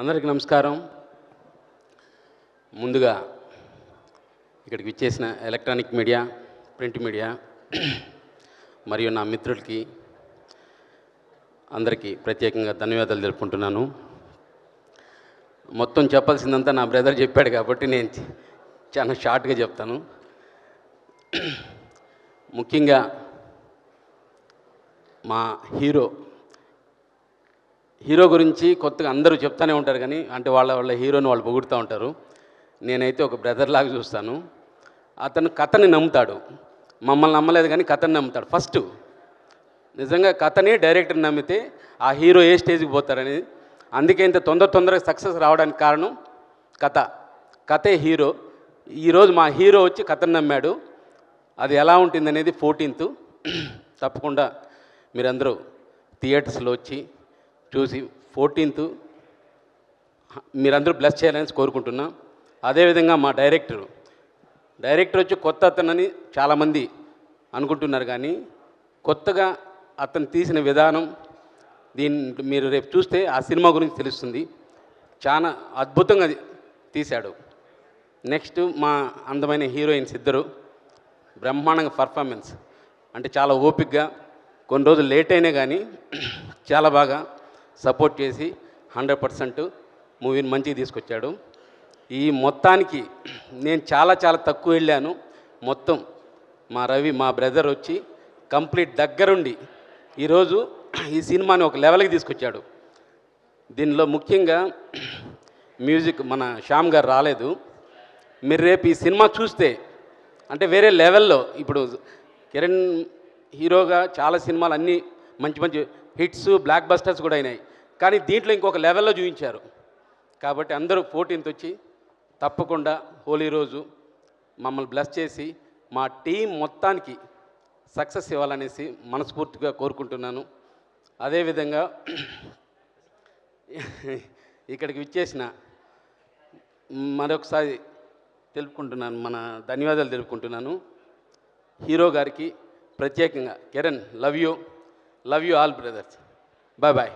అందరికీ నమస్కారం. ముందుగా ఇక్కడికి విచ్చేసిన ఎలక్ట్రానిక్ మీడియా ప్రింట్ మీడియా మరియు నా మిత్రులకి అందరికీ ప్రత్యేకంగా ధన్యవాదాలు తెలుపుకుంటున్నాను. మొత్తం చెప్పాల్సిందంతా నా బ్రదర్ చెప్పాడు కాబట్టి నేను చాలా షార్ట్గా చెప్తాను. ముఖ్యంగా మా హీరో హీరో గురించి కొత్తగా అందరూ చెప్తానే ఉంటారు కానీ అంటే వాళ్ళ వాళ్ళ హీరోని వాళ్ళు పొగుడుతూ ఉంటారు. నేనైతే ఒక బ్రదర్ లాగా చూస్తాను. అతను కథని నమ్ముతాడు. మమ్మల్ని నమ్మలేదు కానీ కథని నమ్ముతాడు. ఫస్ట్ నిజంగా కథని డైరెక్టర్ నమ్మితే ఆ హీరో ఏ స్టేజ్కి పోతారని. అందుకే ఇంత తొందర తొందరగా సక్సెస్ రావడానికి కారణం కథ. కథే హీరో. ఈరోజు మా హీరో వచ్చి కథను నమ్మాడు. అది ఎలా ఉంటుంది అనేది ఫోర్టీన్త్ తప్పకుండా మీరందరూ థియేటర్స్లో వచ్చి చూసి ఫోర్టీన్త్ మీరందరూ బ్లెస్ చేయాలని కోరుకుంటున్నా. అదేవిధంగా మా డైరెక్టర్. డైరెక్టర్ వచ్చి కొత్త అతనని చాలామంది అనుకుంటున్నారు కానీ కొత్తగా అతను తీసిన విధానం దీన్ని మీరు రేపు చూస్తే ఆ సినిమా గురించి తెలుస్తుంది. చాలా అద్భుతంగా తీశాడు. నెక్స్ట్ మా అందమైన హీరోయిన్స్ ఇద్దరు. బ్రహ్మాండంగా పర్ఫార్మెన్స్. అంటే చాలా ఓపిక్గా కొన్ని రోజులు లేట్ అయినా కానీ చాలా బాగా సపోర్ట్ చేసి హండ్రెడ్ పర్సెంట్ మూవీని మంచిగా తీసుకొచ్చాడు. ఈ మొత్తానికి నేను చాలా చాలా తక్కువ వెళ్ళాను. మొత్తం మా రవి మా బ్రదర్ వచ్చి కంప్లీట్ దగ్గరుండి ఈరోజు ఈ సినిమాని ఒక లెవెల్కి తీసుకొచ్చాడు. దీనిలో ముఖ్యంగా మ్యూజిక్ మన శ్యామ్ గారు రాలేదు. మీరు రేపు ఈ సినిమా చూస్తే అంటే వేరే లెవెల్లో ఇప్పుడు కిరణ్ హీరోగా చాలా సినిమాలు అన్నీ మంచి మంచి హిట్స్ బ్లాక్ బస్టర్స్ కూడా అయినాయి. కానీ దీంట్లో ఇంకొక లెవెల్లో చూపించారు. కాబట్టి అందరూ ఫోర్టీన్త్ వచ్చి తప్పకుండా హోలీ రోజు మమ్మల్ని బ్లెస్ చేసి మా టీం మొత్తానికి సక్సెస్ ఇవ్వాలనేసి మనస్ఫూర్తిగా కోరుకుంటున్నాను. అదేవిధంగా ఇక్కడికి విచ్చేసిన మరొకసారి తెలుపుకుంటున్నాను మన ధన్యవాదాలు తెలుపుకుంటున్నాను. హీరో గారికి ప్రత్యేకంగా Kiran love you love you all brothers. Bye bye